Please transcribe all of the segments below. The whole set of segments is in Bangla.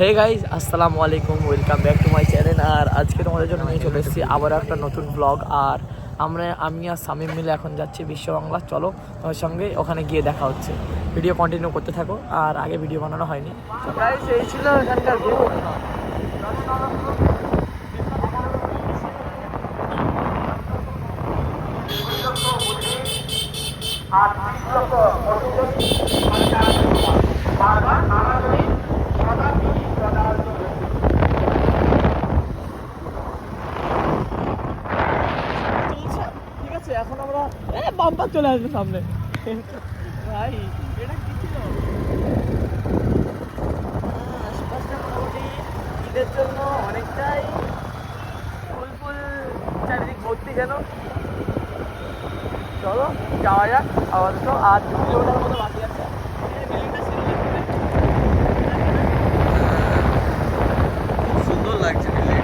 হে গাইজ আসসালামু আলাইকুম welcome back to my channel আর আজকে তোমাদের জন্য নিয়ে চলে এসেছি আবার একটা নতুন ব্লগ আর আমরা আমি আর সামিম মিলে এখন যাচ্ছি বিশ্ব বাংলা। চলো তোমার সঙ্গে ওখানে গিয়ে দেখা হচ্ছে। ভিডিও কন্টিনিউ করতে থাকো। আর আগে ভিডিও বানানো হয়নি। এই ছিল এখানকার ভিউ চলছে ঠিক আছে এখন আমরা এ বাম্পার চলে আসবে সামনে। ভাই, এটা কি ছিল? আশপাশটা মোটামুটি ঈদের জন্য অনেকটাই ফুল ফুল চারিদিক ভর্তি যেন। চলো, যাওয়া যাক, আপাতত আর দু মতো বাকি আছে এই বিল্ডিংটা ছিল সুন্দর লাগছে বিল্ডিং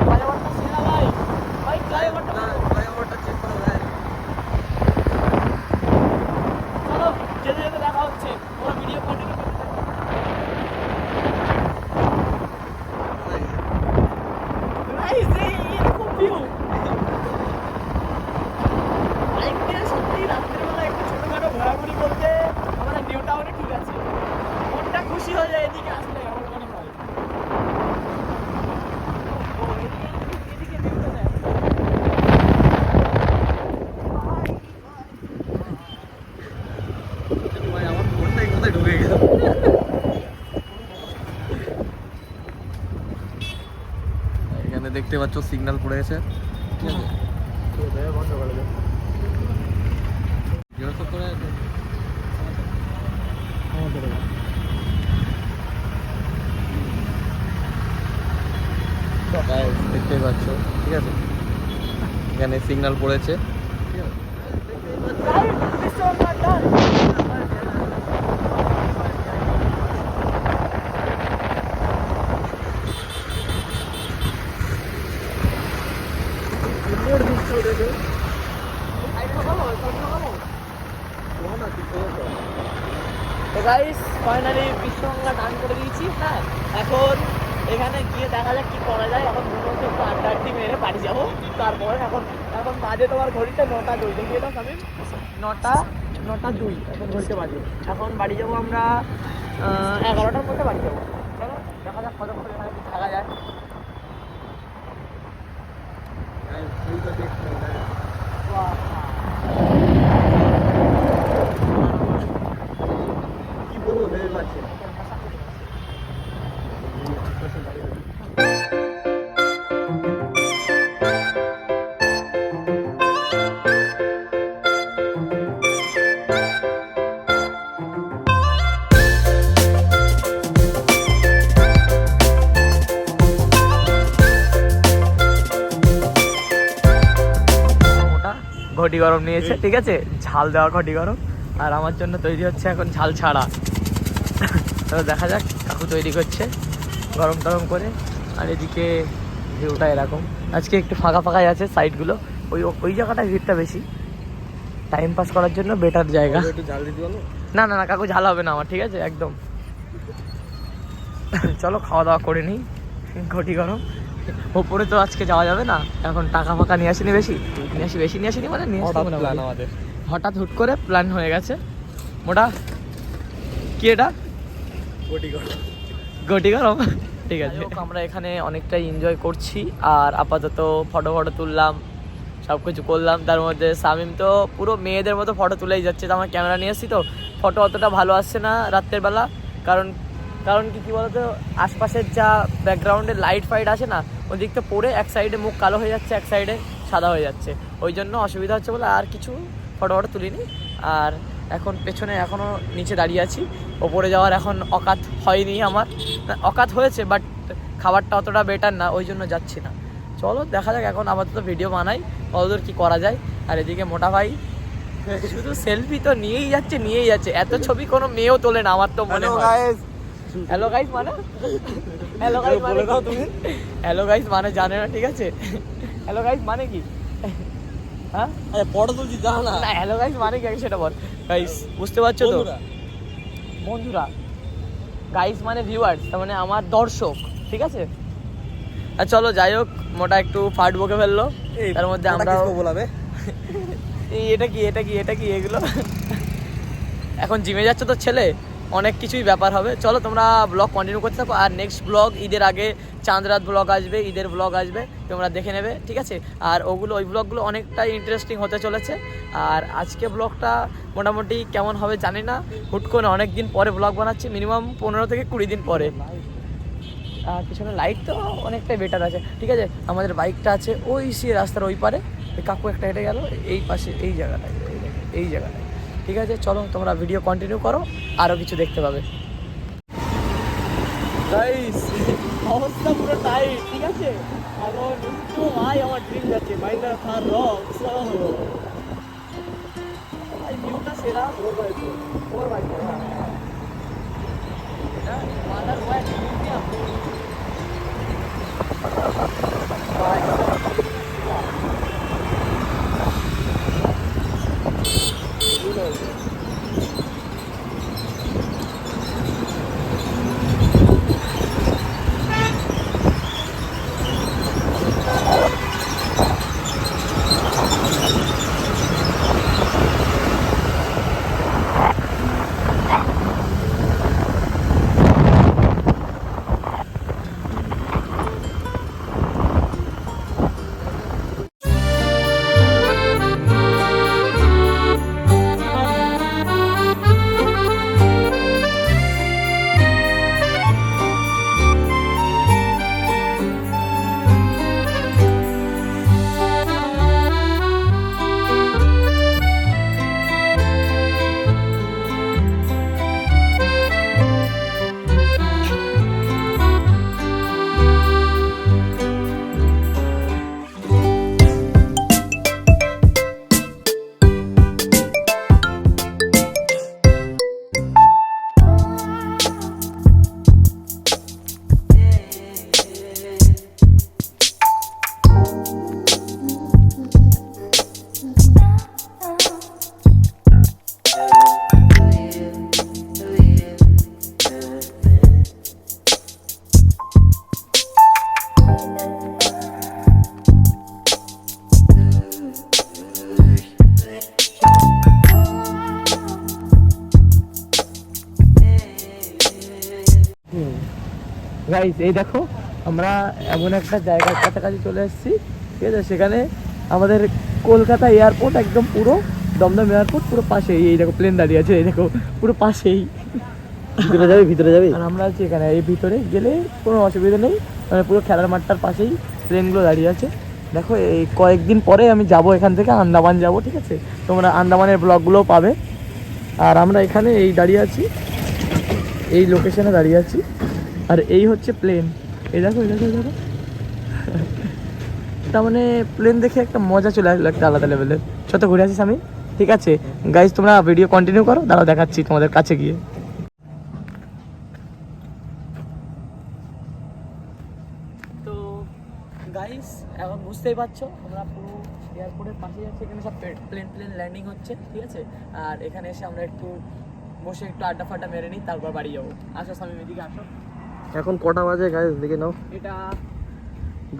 ফ্লাইওভারটা ছিল না ভাই ভাই ফ্লাইওভারটা ফ্লাইওভারটা চেক করা যায় চলো যেতে যেতে দেখা হচ্ছে ওরা ভিডিও কন্টিনিউ করতে থাকো। Guys, এই এরকম view। বাইক নিয়ে সত্যিই রাত্রিবেলা একটু ছোটখাটো ঘোরাঘুরি করতে আমাদের নিউ টাউনে ঠিক আছে মনটা খুশি হয়ে যায় এদিকে আসলে আমার মনে হয় ও, এদিকে এদিকে viewটা দেখ। ভাই আমার ফোনটাই কোথায় ঢুকে গেল এখানে দেখতে পাচ্ছ সিগন্যাল পড়ে গেছে। ঠিক আছে? দেখতেই পাচ্ছ ঠিক আছে? এখানে সিগন্যাল পড়েছে। তো গাইস ফাইনালি বিশ্বগঙ্গা দান করে দিয়েছি। হ্যাঁ এখন এখানে গিয়ে দেখা যাক কি করা যায়। এখন হচ্ছে একটু আড্ডা মেরে বাড়ি যাব। তারপরে এখন এখন বাজে তোমার ঘড়িতে নটা দুই। দেখিয়ে দাও আমি নটা নটা দুই। এখন ঘড়িতে বাজে। এখন বাড়ি যাব আমরা এগারোটার মধ্যে বাড়ি যাব। দেখা যাক কতক্ষণ এখানে থাকা যায়। কি ঘটি গরম নিয়েছে ঠিক আছে? ঝাল দেওয়া ঘটি গরম। আর আমার জন্য তৈরি হচ্ছে এখন ঝাল ছাড়া। তো দেখা যাক কাকু তৈরি করছে গরম টরম করে। আর এদিকে ভিউটা এরকম। আজকে একটু ফাঁকা ফাঁকাই আছে সাইডগুলো। ওই ওই জায়গাটা ভিড়টা বেশি। টাইম পাস করার জন্য বেটার জায়গা। না না না কাকু ঝাল হবে না আমার ঠিক আছে? একদম। চলো খাওয়া দাওয়া করে নিই। ঘটি গরম। ওপরে তো আজকে যাওয়া যাবে না। এখন টাকা ফাঁকা নিয়ে আসিনি বেশি। নিয়ে আসি বেশি নিয়ে আসিনি মানে নিয়ে আসি হঠাৎ মোটামুটি। প্ল্যান আমাদের। হঠাৎ হুট করে প্ল্যান হয়ে গেছে। মোটা কি এটা? করে গরম ঠিক আছে। আমরা এখানে অনেকটাই এনজয় করছি। আর আপাতত ফটো ফটো তুললাম সব কিছু করলাম। তার মধ্যে সামিম তো পুরো মেয়েদের মতো ফটো তুলেই যাচ্ছে। তো আমার ক্যামেরা নিয়ে এসেছি তো। ফটো অতটা ভালো আসছে না রাত্রের বেলা। কারণ কারণ কি কী বলতো আশপাশের যা ব্যাকগ্রাউন্ডে লাইট ফাইট আছে না ওই দিকটা পড়ে এক সাইডে মুখ কালো হয়ে যাচ্ছে এক সাইডে সাদা হয়ে যাচ্ছে। ওই জন্য অসুবিধা হচ্ছে বলে আর কিছু ফটো ফটো তুলিনি। আর এখন পেছনে এখনও নিচে দাঁড়িয়ে আছি। ওপরে যাওয়ার এখন অকাত হয়নি আমার। অকাত হয়েছে বাট খাবারটা অতটা বেটার না ওই জন্য যাচ্ছি না। চলো দেখা যাক এখন আপাতত ভিডিও বানাই কতদূর কি করা যায়। আর এদিকে মোটা ভাই শুধু সেলফি তো নিয়েই যাচ্ছে নিয়েই যাচ্ছে। এত ছবি কোনো মেয়েও তোলে না আমার তো মনে হয়। হ্যালো গাইস মানে? হ্যালো গাইস মানে বলে দাও তুমি। হ্যালো গাইস মানে জানে না ঠিক আছে? হ্যালো গাইস মানে কি? হ্যাঁ আরে ফটো তুলছি যা না। হ্যালো গাইস মানে কি? সেটা বল। গাইস বুঝতে পারছ তো? বন্ধুরা, গাইস মানে ভিউয়ার্স তার মানে আমার দর্শক ঠিক আছে? আর চলো যাই হোক মোটা একটু ফাট বকে ফেলল। তার মধ্যে আমরা বলাবে? এই এটা কি এটা কি এটা কি এগুলো? এখন জিমে যাচ্ছে তো ছেলে? অনেক কিছুই ব্যাপার হবে। চলো তোমরা ব্লগ কন্টিনিউ করতে থাকো আর নেক্সট ব্লগ ঈদের আগে চাঁদ রাত ব্লগ আসবে, ঈদের ব্লগ আসবে, তোমরা দেখে নেবে, ঠিক আছে? আর ওগুলো, ওই ব্লগগুলো অনেকটাই ইন্টারেস্টিং হতে চলেছে। আর আজকে ব্লগটা মোটামুটি কেমন হবে জানি না। হুট করে অনেক দিন পরে ব্লগ বানাচ্ছি মিনিমাম পনেরো থেকে কুড়ি দিন পরে। আর পিছনে লাইট তো অনেকটাই বেটার আছে, ঠিক আছে? আমাদের বাইকটা আছে ওই সে রাস্তার ওই পারে। কাকু একটা হেঁটে গেল, এই পাশে এই জায়গাটায় এই জায়গাটায়। ঠিক আছে? চলো, তোমরা ভিডিও কন্টিনিউ করো আরও কিছু দেখতে পাবে। অবস্থা পুরো ঠিক আছে? আমার ড্রিম যাচ্ছে সেরা গাইস এই দেখো আমরা এমন একটা জায়গার কাছাকাছি চলে এসেছি। ঠিক আছে সেখানে আমাদের কলকাতা এয়ারপোর্ট একদম পুরো দমদম এয়ারপোর্ট পুরো পাশেই। এই দেখো প্লেন দাঁড়িয়ে আছে এই দেখো পুরো পাশেই। ভিতরে যাবি ভিতরে যাবি? আর আমরা আছি এখানে এই ভিতরে গেলে কোনো অসুবিধা নেই মানে পুরো খেলার মাঠটার পাশেই প্লেনগুলো দাঁড়িয়ে আছে। দেখো এই কয়েকদিন পরে আমি যাব এখান থেকে আন্দামান যাব ঠিক আছে? তোমরা আন্দামানের ব্লগগুলোও পাবে। আর আমরা এখানে এই দাঁড়িয়ে আছি এই লোকেশনে দাঁড়িয়ে আছি। আর এই হচ্ছে প্লেন এই দেখো এই দেখো দেখো। তার মানে প্লেন দেখে একটা মজা চলে আসলো একটা আলাদা লেভেলের ছোট ঘুরে আসিস আমি ঠিক আছে? গাইজ তোমরা ভিডিও কন্টিনিউ করো, দাঁড়াও দেখাচ্ছি তোমাদের কাছে গিয়ে। তো গাইস এখন বুঝতেই পারছ, আমরা পুরো এয়ারপোর্টের পাশে যাচ্ছি এখানে সব প্লেন প্লেন ল্যান্ডিং হচ্ছে, ঠিক আছে? আর এখানে এসে আমরা একটু বসে একটু আড্ডা ফাড্ডা মেরে নিই, তারপর বাড়ি যাব। আসো, স্বামী এদিকে আসো। এখন কটা বাজে গাইস দেখে নাও। এটা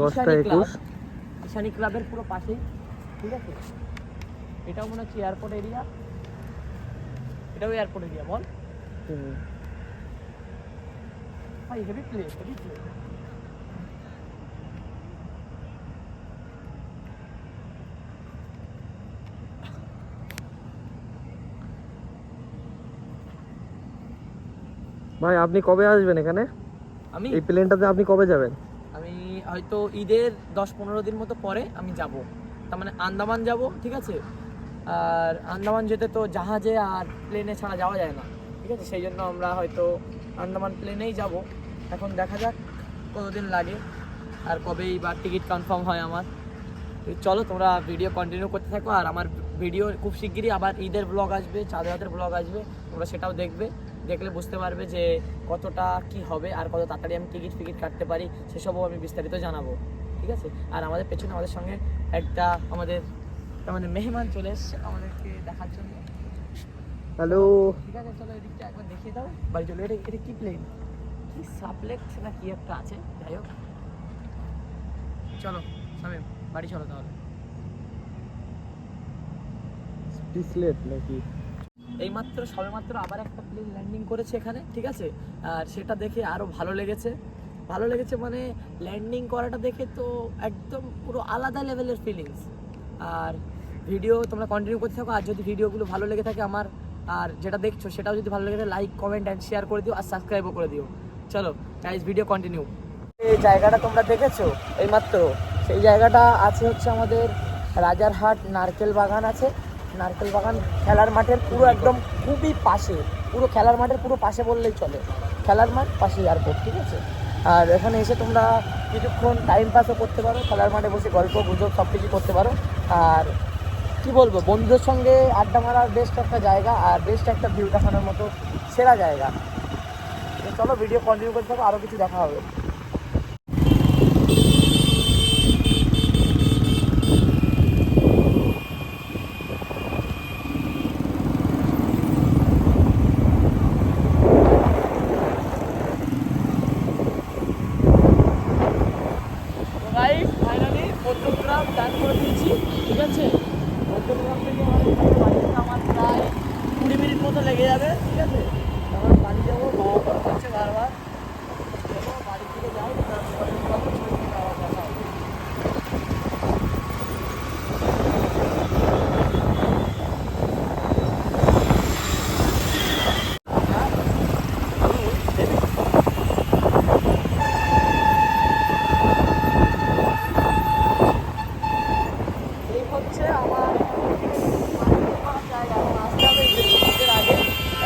দশটা। একুশ। ঈশানী ক্লাবের পুরো পাশেই ঠিক আছে? এটাও মনে হচ্ছে এয়ারপোর্ট এরিয়া। এটাও এয়ারপোর্ট এরিয়া বল। ভাই হেভি প্লেস হেভি প্লেস ভাই আপনি কবে আসবেন এখানে? আমি এই প্লেনটাতে আপনি কবে যাবেন? আমি হয়তো ঈদের দশ পনেরো দিন মতো পরে আমি যাব। তার মানে আন্দামান যাব ঠিক আছে? আর আন্দামান যেতে তো জাহাজে আর প্লেনে ছাড়া যাওয়া যায় না ঠিক আছে? সেই জন্য আমরা হয়তো আন্দামান প্লেনেই যাব। এখন দেখা যাক কতদিন লাগে আর কবেই বা টিকিট কনফার্ম হয় আমার। চলো তোমরা ভিডিও কন্টিনিউ করতে থাকো। আর আমার ভিডিও খুব শিগগিরই আবার ঈদের ব্লগ আসবে চাঁদ রাতের ব্লগ আসবে তোমরা সেটাও দেখবে। দেখলে বুঝতে পারবে যে কতটা কি হবে আর কত তাড়াতাড়ি আমি টিকিট ফিকিট কাটতে পারি সেসবও আমি বিস্তারিত জানাব ঠিক আছে? আর আমাদের পেছনে আমাদের সঙ্গে একটা আমাদের মানে মেহমান চলে এসছে আমাদেরকে দেখার জন্য। হ্যালো। ঠিক আছে চলো এদিকটা একবার দেখিয়ে দাও। বাড়ি চলো এটা এটা কি প্লেন কি সাবলেক্ট না কি একটা আছে? যাই হোক। চলো সামিম বাড়ি চলো তাহলে। পিসলেট নাকি? এইমাত্র, সবেমাত্র আবার একটা প্লেন ল্যান্ডিং করেছে এখানে, ঠিক আছে? আর সেটা দেখে আরও ভালো লেগেছে। ভালো লেগেছে মানে ল্যান্ডিং করাটা দেখে তো একদম পুরো আলাদা লেভেলের ফিলিংস আর ভিডিও তোমরা কন্টিনিউ করতে থাকো, আর যদি ভিডিওগুলো ভালো লেগে থাকে আমার, আর যেটা দেখছ সেটাও যদি ভালো লেগে থাকে লাইক কমেন্ট অ্যান্ড শেয়ার করে দিও, আর সাবস্ক্রাইবও করে দিও। চলো গাইজ ভিডিও কন্টিনিউ এই জায়গাটা তোমরা দেখেছ? এইমাত্র। সেই জায়গাটা আছে হচ্ছে আমাদের রাজারহাট নারকেল বাগান আছে। নারকেল বাগান খেলার মাঠের পুরো একদম খুবই পাশে, পুরো খেলার মাঠের পুরো পাশে বললেই চলে। খেলার মাঠ পাশে এয়ারপোর্ট ঠিক আছে? আর এখানে এসে তোমরা কিছুক্ষণ টাইম পাসও করতে পারো, খেলার মাঠে বসে গল্প, গুজব সব কিছু করতে পারো। আর কি বলব, বন্ধুদের সঙ্গে আড্ডা মারার বেস্ট একটা জায়গা আর বেস্ট একটা ভিউ দেখানোর মতো সেরা জায়গা। চলো ভিডিও কন্টিনিউ করতে থাকো আরও কিছু দেখা হবে গাইস ফাইনালি মধ্যগ্রাম ডান করে দিয়েছি ঠিক আছে মধ্যগ্রাম থেকে আমার এখানে বাড়ি যেতে আমার প্রায় কুড়ি মিনিট মতো লেগে যাবে, ঠিক আছে? আমার বাড়ি যাব বাবা ফোন করছে বারবার। যাব, বাড়ি থেকে যাই তারপরে যাব, ছবি তুলে আবার দেখা হবে। এই হচ্ছে আমার marketing করার জায়গা। এখন আসতে হবে এই যে তোমাদের আগে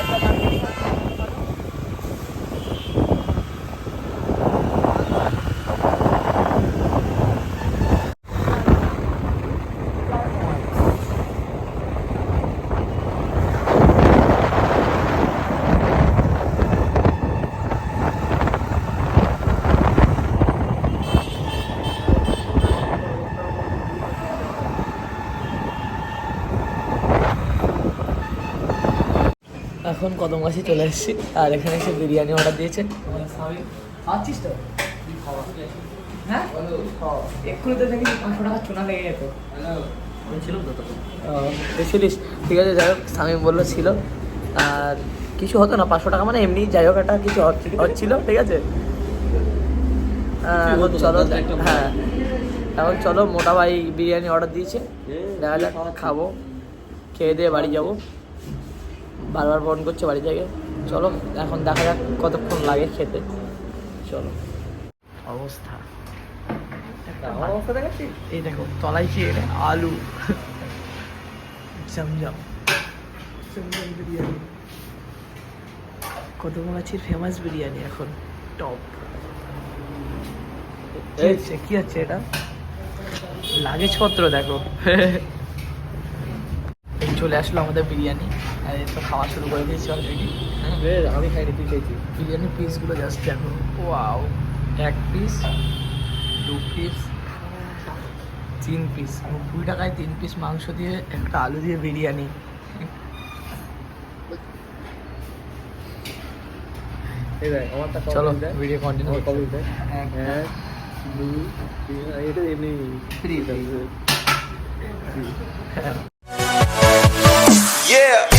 একটা marketing করার জায়গা। এখন কদম গাছে চলে এসেছি। আর এখানে এসে বিরিয়ানি অর্ডার দিয়েছে। তো হ্যাঁ? এক্ষুনি তো দেখি পাঁচশো টাকা চোনা লেগে যেত। ছিলাম তো তখন ও, দেখছিলিস? ঠিক আছে যাই হোক স্বামী বলল ছিল। আর কিছু হতো না পাঁচশো টাকা মানে এমনি যাই হোক একটা কিছু হচ্ছিল- ঠিক আছে? চলো হ্যাঁ। এখন চলো মোটা ভাই বিরিয়ানি অর্ডার দিয়েছে। দেখা যাক খাব। খেয়ে দিয়ে বাড়ি যাব। বারবার ফোন করছে বাড়ি থেকে চলো এখন দেখা যাক কতক্ষণ লাগে খেতে। চলো। অবস্থা। আমার অবস্থা দেখাচ্ছিস এই দেখো তলাই খেয়ে আলু। জমজম। জমজম বিরিয়ানি। কদমগাছির ফেমাস বিরিয়ানি এখন টপ। কি এই। হচ্ছে এটা? লাগেজ পত্র দেখো। চলে আসলো আমাদের বিরিয়ানি। আর খাওয়া শুরু করে দিয়েছি অলরেডি আমি খাইনি তুই খেয়েছি বিরিয়ানির পিসগুলো জাস্ট দেখো। ওয়াও এক পিস দু পিস তিন পিস কুড়ি টাকায় তিন পিস মাংস দিয়ে একটা আলু দিয়ে বিরিয়ানি। চলো ভিডিও কন্টিনিউ এক দুই তিন এটা এমনি. Three. Yeah.